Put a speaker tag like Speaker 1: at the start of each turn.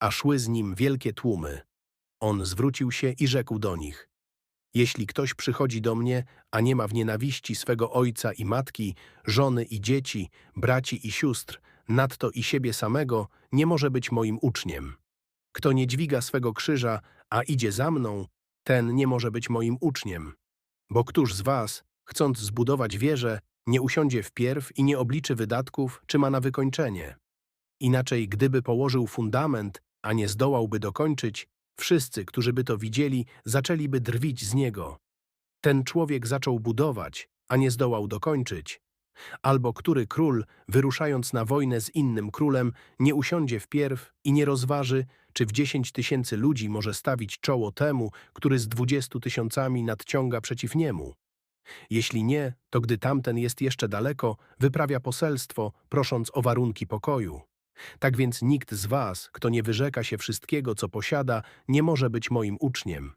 Speaker 1: a szły z nim wielkie tłumy. On zwrócił się i rzekł do nich: Jeśli ktoś przychodzi do mnie, a nie ma w nienawiści swego ojca i matki, żony i dzieci, braci i sióstr, nadto i siebie samego, nie może być moim uczniem. Kto nie dźwiga swego krzyża, a idzie za mną, ten nie może być moim uczniem. Bo któż z was, chcąc zbudować wieżę, nie usiądzie wpierw i nie obliczy wydatków, czy ma na wykończenie? Inaczej, gdyby położył fundament, a nie zdołałby dokończyć, wszyscy, którzy by to widzieli, zaczęliby drwić z niego. Ten człowiek zaczął budować, a nie zdołał dokończyć. Albo który król, wyruszając na wojnę z innym królem, nie usiądzie wpierw i nie rozważy, czy w dziesięć tysięcy ludzi może stawić czoło temu, który z dwudziestu tysiącami nadciąga przeciw niemu. Jeśli nie, to gdy tamten jest jeszcze daleko, wyprawia poselstwo, prosząc o warunki pokoju. Tak więc nikt z was, kto nie wyrzeka się wszystkiego, co posiada, nie może być moim uczniem.